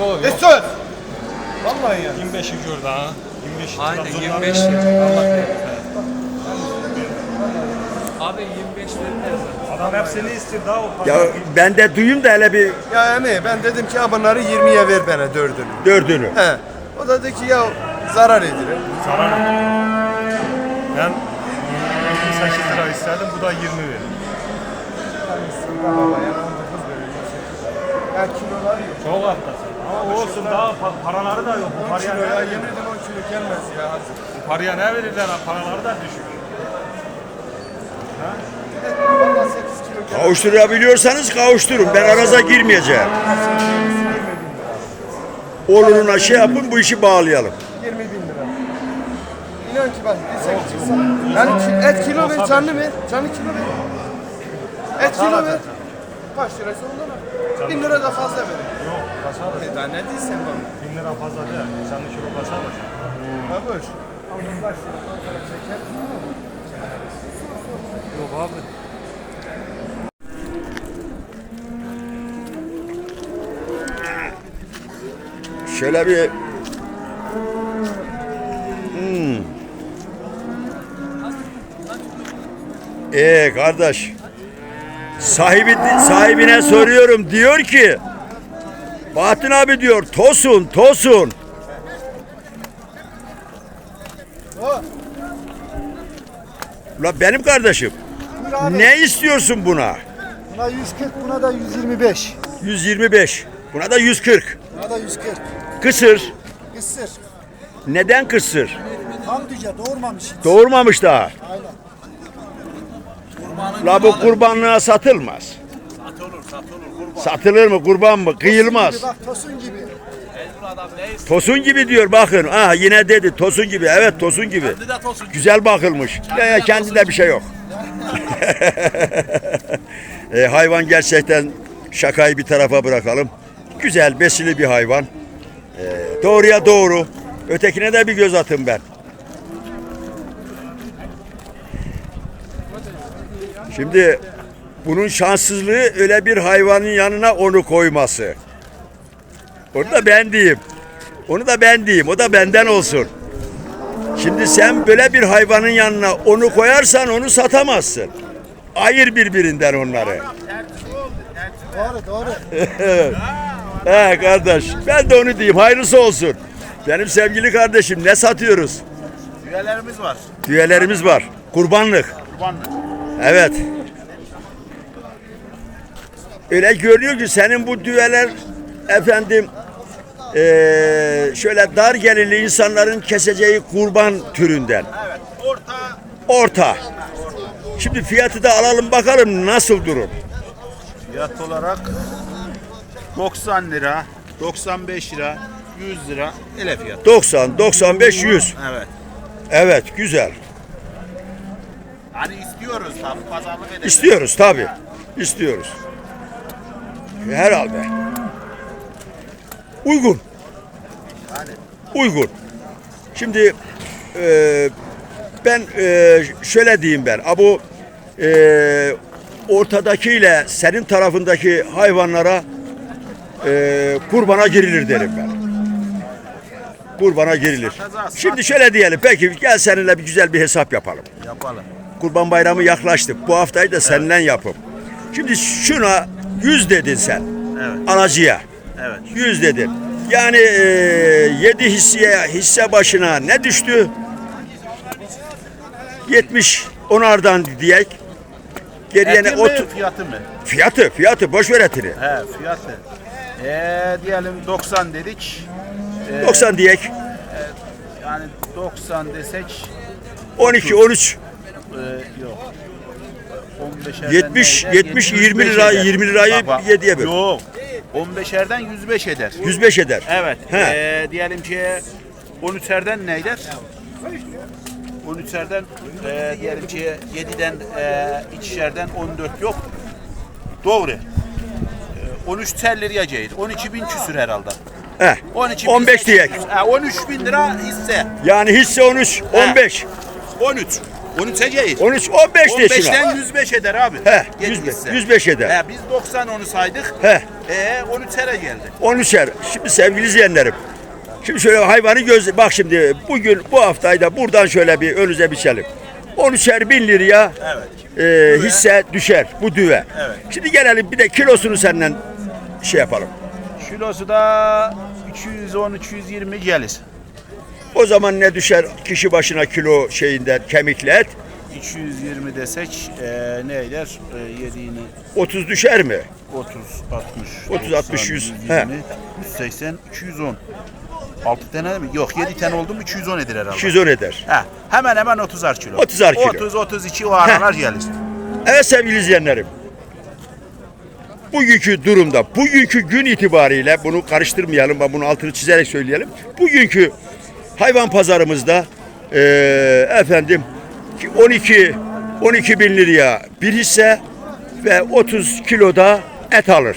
o. E söz. Vallahi ya. 25'i gördü ha. 25 Aynen Trabzon'dan 25 lira. Allah Abi 25 lira Adam hepsini istiyor daha o. Ya ben de duyayım da hele bir Ya emi ben dedim ki ha bunları 20'ye ver bana dördünü. dördünü. He. O da dedi ki ya zarar edilir. Zarar. Ben 28 lira istedim bu da 20 verir. Ya kilolar yok. Çok haklısın. Ama olsun daha pa- paraları da yok. Bu 10 paraya kilo ne ya verirler? yemin ederim 10 kilo gelmez ya. Bu paraya ne verirler? ha? Paraları da düşük. Valla 8 kilo gelmez. Kavuşturabiliyorsanız kavuşturun. Ben araza girmeyeceğim. Oluruna şey yapın bu işi bağlayalım. 20 bin lira. İnan ki bak desek çıksa. Yani ki- et kilo ver canlı ver. Canlı kilo ver. Et kilo ver. Kaç liraysa ondan al. 1000 lira da fazla ver. Kaçar. E daha ne diysen bana. 1000 lira fazla değil. Canlı kilo kaçar mı? Ha boş. Yok abi. Şöyle bir Hmm. Ee kardeş sahibi sahibine soruyorum diyor ki Bahattin abi diyor tosun tosun La benim kardeşim ne istiyorsun buna? Buna 140, buna da 125. 125 buna da 140 Buna da 140. kısır Kısır. neden kısır? Tam düce doğurmamış. Doğurmamış daha. Aynen. La bu kurbanlığa satılmaz. Satılır kurban. Satılır mı kurban mı? Kıyılmaz. Gibi, bak tosun gibi. Adam? Tosun gibi diyor bakın. Ha yine dedi tosun gibi. Evet tosun gibi. Bir de tosun. Güzel bakılmış. Ya, kendinde bir şey yok. e, hayvan gerçekten şakayı bir tarafa bırakalım. Güzel, besili bir hayvan. E, doğruya doğru. Ötekine de bir göz atın ben. Şimdi bunun şanssızlığı öyle bir hayvanın yanına onu koyması. Onu da ben diyeyim. Onu da ben diyeyim. O da benden olsun. Şimdi sen böyle bir hayvanın yanına onu koyarsan onu satamazsın. Ayır birbirinden onları. Doğru doğru. He kardeş ben de onu diyeyim hayırlısı olsun. Benim sevgili kardeşim ne satıyoruz? Üyelerimiz var. Düğelerimiz var. Kurbanlık. Kurbanlık. Evet. Öyle görünüyor ki senin bu düğeler efendim eee, şöyle dar gelirli insanların keseceği kurban türünden. Evet. Orta Orta. Şimdi fiyatı da alalım bakalım nasıl durum. fiyat olarak 90 lira, 95 lira, 100 lira ele fiyat. 90, 95, 100. Evet. Evet güzel. Hani istiyoruz tabii pazarlık edelim. İstiyoruz tabi. İstiyoruz. Herhalde. Uygun. Uygun. Şimdi e, ben e, şöyle diyeyim ben. Bu e, ortadakiyle senin tarafındaki hayvanlara e, kurbana girilir derim ben. Kurbana girilir. Şimdi şöyle diyelim. Peki gel seninle bir güzel bir hesap yapalım. Yapalım. Kurban Bayramı yaklaştı. Bu haftayı da seninle yapıp. Şimdi şuna 100 dedin sen. Evet. Anacıya. Evet. 100 dedin. Yani e, 7 hisseye hisse başına ne düştü? 70 onardan diyek. Geriye ne? Otu- fiyatı mı? fiyatı, fiyatı boş ver etini. He fiyatı. Ee, diyelim 90 dedik. Ee, 90 diyek. Yani 90 desek 12 13 e, yok. 15'erden 70 neydi? 70 20 105 lira eder. 20 lirayı Bak, bak. 7'ye böl. Yok. 15'erden 105 eder. 105 eder. Evet. He. Ee, diyelim ki 13'erden ne eder? 13'erden e, diyelim ki 7'den e, ikişerden 14 yok. Doğru. E, 13 tel liraya ceyir. 12 bin küsür herhalde. Heh. 12 bin 15 diyek. E, 13 bin lira hisse. Yani hisse 13 15. 13. 13'e ceyir. 13 15 de şuna. 15'ten 105 eder abi. He, Yedi 105, hisse. 105 eder. He, biz 90 onu saydık. He. Ee 13 sene geldi. 13'er. Şimdi sevgili izleyenlerim. Şimdi şöyle hayvanı göz bak şimdi bugün bu haftayı da buradan şöyle bir önünüze biçelim. 13'er bin liraya e, hisse düşer bu düve. Evet. Şimdi gelelim bir de kilosunu senden şey yapalım. Kilosu da 210-220 gelir. O zaman ne düşer kişi başına kilo şeyinden kemikli et? 220 desek e, ne eder? E, yediğini 30 düşer mi? 30, 60, 30, 60, 100. 120, He. 180, 210. 6 tane mi? Yok 7 tane oldu mu 210 eder herhalde. 210 eder. He, hemen hemen 30'ar kilo. 30'ar kilo. 30, 32 o aralar gelir. Evet sevgili izleyenlerim. Bugünkü durumda, bugünkü gün itibariyle bunu karıştırmayalım, ben bunu altını çizerek söyleyelim. Bugünkü hayvan pazarımızda eee, efendim 12 12 bin liraya bir hisse ve 30 kiloda et alır.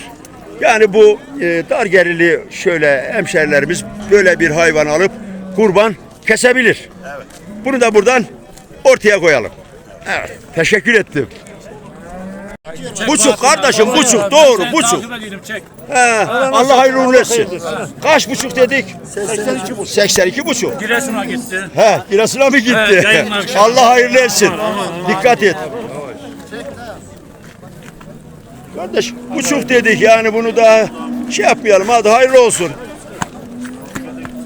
Yani bu e, dar gerili şöyle hemşerilerimiz böyle bir hayvan alıp kurban kesebilir. Bunu da buradan ortaya koyalım. Evet, teşekkür ettim. Buçuk kardeşim buçuk doğru buçuk. He, Allah hayırlı uğurlu etsin. Kaç buçuk dedik? 82 buçuk. 82 buçuk. Giresun'a gitti. He, Giresun'a mı gitti? Allah hayırlı etsin. Dikkat et. Kardeş buçuk dedik yani bunu da şey yapmayalım hadi hayırlı olsun.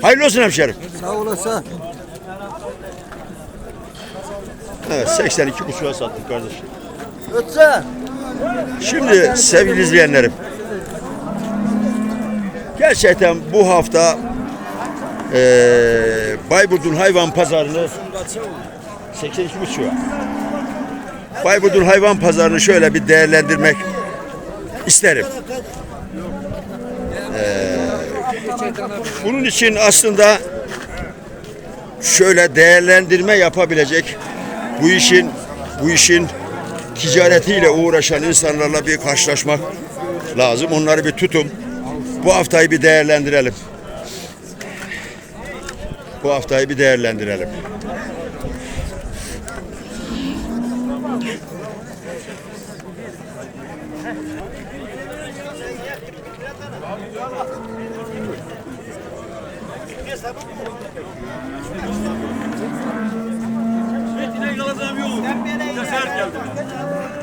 Hayırlı olsun hemşerim. Sağ olasın. Evet 82 buçuğa sattık kardeş. Ötse. Şimdi sevgili izleyenlerim. Gerçekten bu hafta eee Bayburt'un hayvan pazarını 82 buçuğa. Bayburt'un hayvan pazarını şöyle bir değerlendirmek isterim. Eee, bunun için aslında şöyle değerlendirme yapabilecek bu işin bu işin ticaretiyle uğraşan insanlarla bir karşılaşmak lazım. Onları bir tutun. Bu haftayı bir değerlendirelim. Bu haftayı bir değerlendirelim.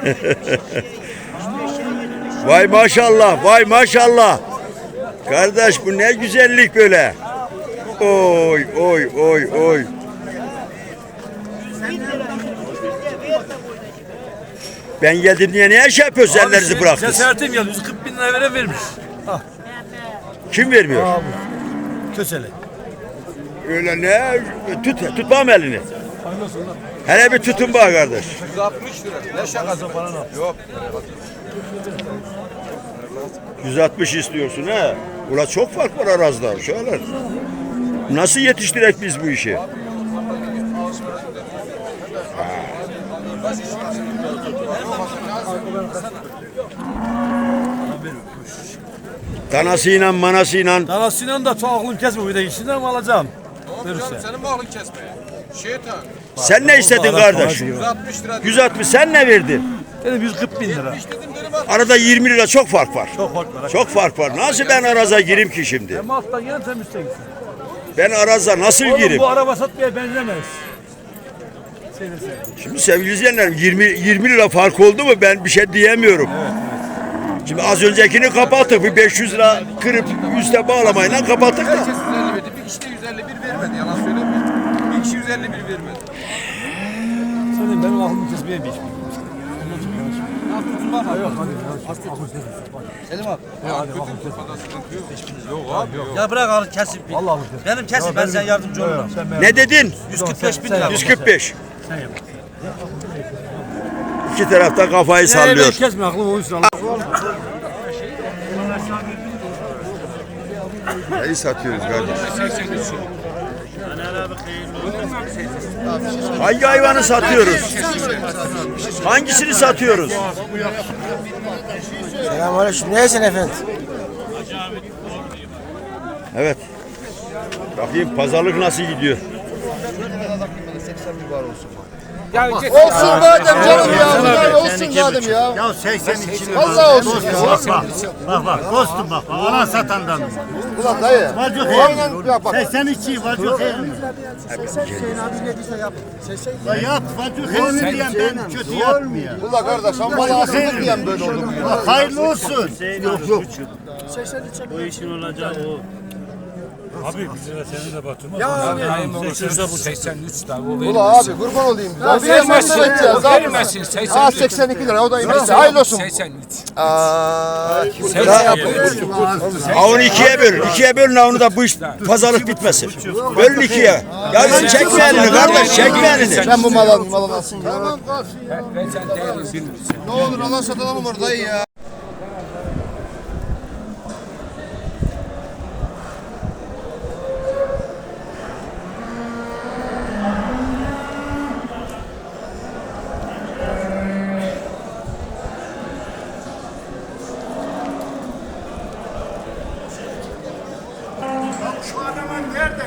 Vay maşallah, vay maşallah. Kardeş bu ne güzellik böyle. Oy, oy, oy, oy. Ben geldim diye niye şey yapıyorsun ellerinizi bıraktınız? Cesaretim geldi. 140 bin lira veren vermiş. Kim vermiyor? Kösele. Öyle ne? Tut, tutmam elini. Hele bir tutun bak kardeş. 160 lira. Ne şakası falan Yok. 160 istiyorsun ha? Ula çok fark var arazda. Şöyle. Nasıl yetiştirek biz bu işi? Danasıyla manasıyla Danasıyla da çok aklım kesme bir de işinden mi alacağım? Verirse. Senin mi aklın kesmeye? Şeytan. Sen ne istedin kardeş? 160 lira. 160 sen ne verdin? Dedim 140 bin lira. Arada 20 lira çok fark var. Çok fark var. Çok fark var. Nasıl ben araza gireyim ki şimdi? Hem alttan yine temizse gitsin. Ben araza nasıl Oğlum gireyim? bu araba satmaya benzemez. Seni sen. Şimdi sevgili izleyenler 20 20 lira fark oldu mu ben bir şey diyemiyorum. Şimdi az öncekini kapattık. Bir 500 lira kırıp üste bağlamayla kapattık da. Herkes 150 verdi. Bir kişi de 151 vermedi. Yalan söylemiyor. Bir kişi 151 vermedi. Senin benim aklım kesmeye bir iş. Ya bırak al kesin. Vallahi alır. Benim kesin ben sen yardımcı olurum. Ne dedin? 145 bin lira. 145. İki tarafta kafayı Sallıyor. sallıyor. Kesme aklım oysun. Neyi satıyoruz kardeş? Hangi hayvanı satıyoruz? Hangisini satıyoruz? Selamünaleyküm. Neysin efendim? Evet. Bakayım pazarlık nasıl gidiyor? Ya git. Olsun madem canım ya. Bunlar olsun madem ya. Ya 82 Allah olsun ya. Bak bak. Bak bak. Dostum bak. Ana satandan. Ulan dayı. Vacuk Aynen ya bak. 82 vacuk Hüseyin La yap vacuk Hüseyin diyen ben kötü yapmıyor. Ulan kardeş ama bana haksızlık diyen böyle ya? Bak hayırlı olsun. Yok yok. O işin olacağı o. Abi bize de senin de batırma. Ya Naim olursa bu 83 da o Ulan abi kurban olayım. Ya bir vermezsin, abi. vermezsin, 82. Aa 82 lira o da iyi. Hayırlı olsun. 83. Aa, Ha onu ikiye böl. İkiye bölün ha onu da bu iş pazarlık bitmesin. Bölün ikiye. Ya sen çekme elini kardeş çekme elini. sen bu malın malın alsın. Tamam Ben sen değerini bilmirsin. Ne olur alan satalım orada dayı ya.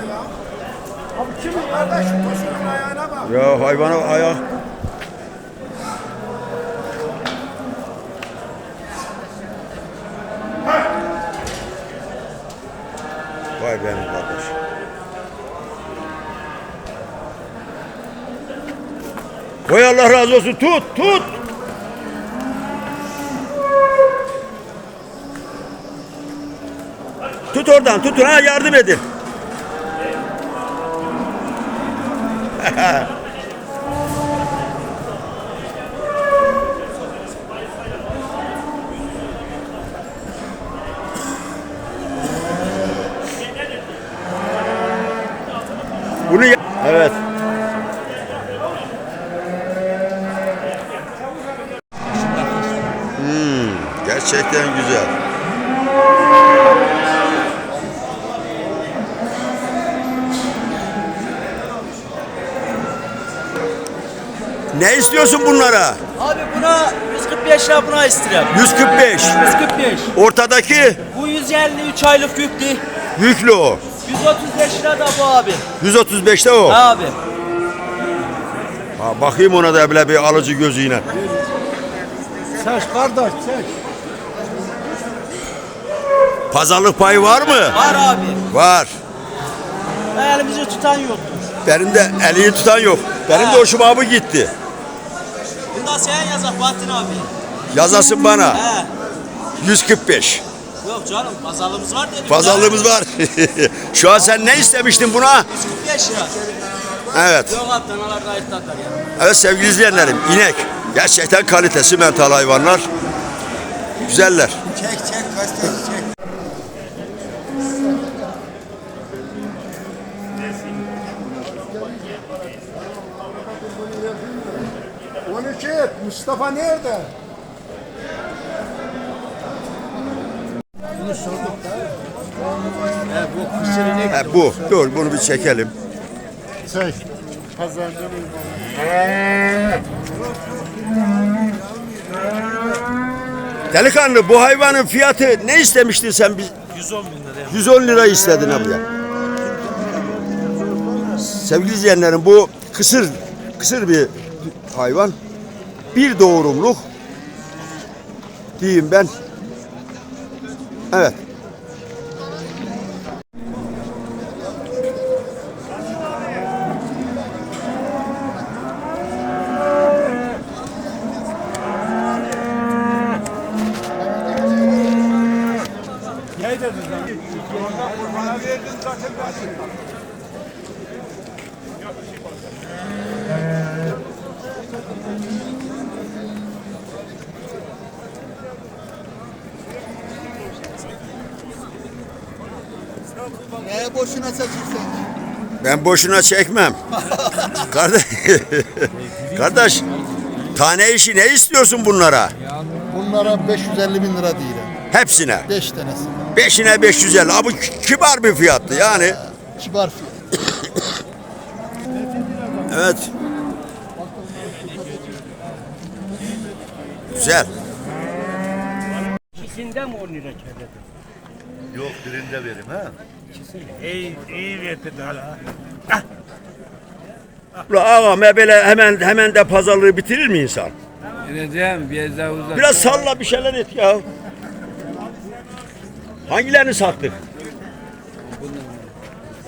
Ya? Abi kimin kardeşim? Koşunun ayağına bak. Ya hayvana ayağı. Vay benim kardeş. Koy Allah razı olsun. Tut, tut. Tut oradan, tutun ha yardım edin. Bunu Evet. Ne istiyorsun bunlara? Abi buna 145 lira buna istiyorum. 145. 145. Ortadaki Bu 153 aylık yüklü. yüklü o. 135 lira da bu abi. 135'te o. Abi. Ha, bakayım ona da böyle bir alıcı gözüyle. Seç kardeş seç. Pazarlık payı var mı? Var abi. Var. Elimizi tutan yoktur. Benim de elini tutan yok. Benim de hoşuma abi gitti. Bunda sen yazak Bahattin abi. Yazasın bana. He. 145. Yok canım pazarlığımız var dedim. Pazarlığımız var. Şu an sen ne istemiştin buna? 145 lira. Evet. Yok abi danalar gayet tatlar ya. Evet sevgili izleyenlerim. inek. Gerçekten kalitesi mental hayvanlar. Güzeller. Çek çek gazeteci çek. Mustafa nerede? He, bu. Dur bunu bir çekelim. Çek. Pazarcı Delikanlı bu hayvanın fiyatı ne istemiştin sen? Biz 110 bin lira. 110 lira istedin abiye. Sevgili izleyenlerim bu kısır kısır bir hayvan. Bir doğurumluk diyeyim ben. Evet. Neye boşuna seçilsen? Ben boşuna çekmem. Kardeş, kardeş tane işi ne istiyorsun bunlara? Bunlara 550 bin lira değil. Hepsine. 5 tanesi. Beşine 550. Abi kibar bir fiyattı yani. Kibar fiyat. Evet. Güzel. İkisinden mi 10 lira kâr Yok birinde verim ha. İyi, iyi verdin hala. Ula ağam böyle hemen hemen de pazarlığı bitirir mi insan? Gideceğim biraz daha uzak. Biraz salla bir şeyler et ya. Hangilerini sattık?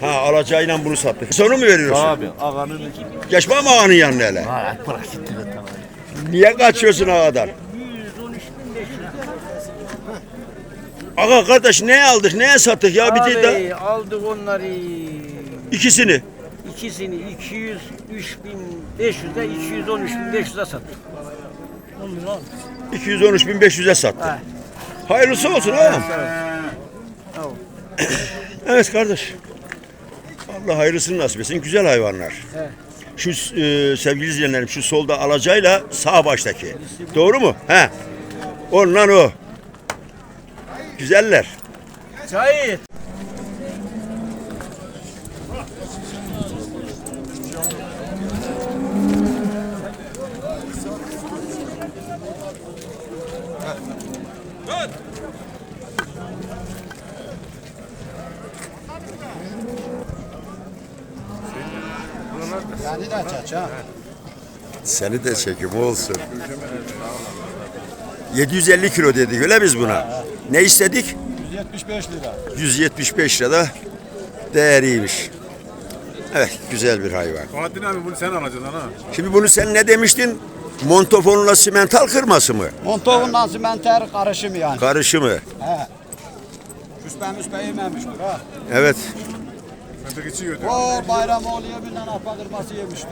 Ha alacağıyla bunu sattık. Sonu mu veriyorsun? Abi ağanın Geçme mi ağanın yanına hele? bırak gitti de tamam. Niye kaçıyorsun ağadan? Ağa kardeş neye aldık neye sattık ya bir de Abi aldık onları ikisini. ikisini 203.500'e 213.500'e sattık. 213.500'e sattık. Ha. Hayırlısı olsun ağam. evet kardeş. Allah hayırlısını nasip etsin. Güzel hayvanlar. Şu e, sevgili izleyenlerim şu solda alacayla sağ baştaki. Doğru mu? He. Ondan o. Güzeller. De ha. Seni de çekim olsun. 750 kilo dedik öyle biz buna. Ne istedik? 175 lira. 175 lira da değeriymiş. Evet güzel bir hayvan. Bahattin abi bunu sen alacaksın ha. Şimdi bunu sen ne demiştin? Montofonla simental kırması mı? Montovundan simenter karışımı yani. Karışımı. He. Küspe müspe yememiş bu ha. Evet. Ben de geçiyor. O bayram oluyor binden arpa kırması yemiştir.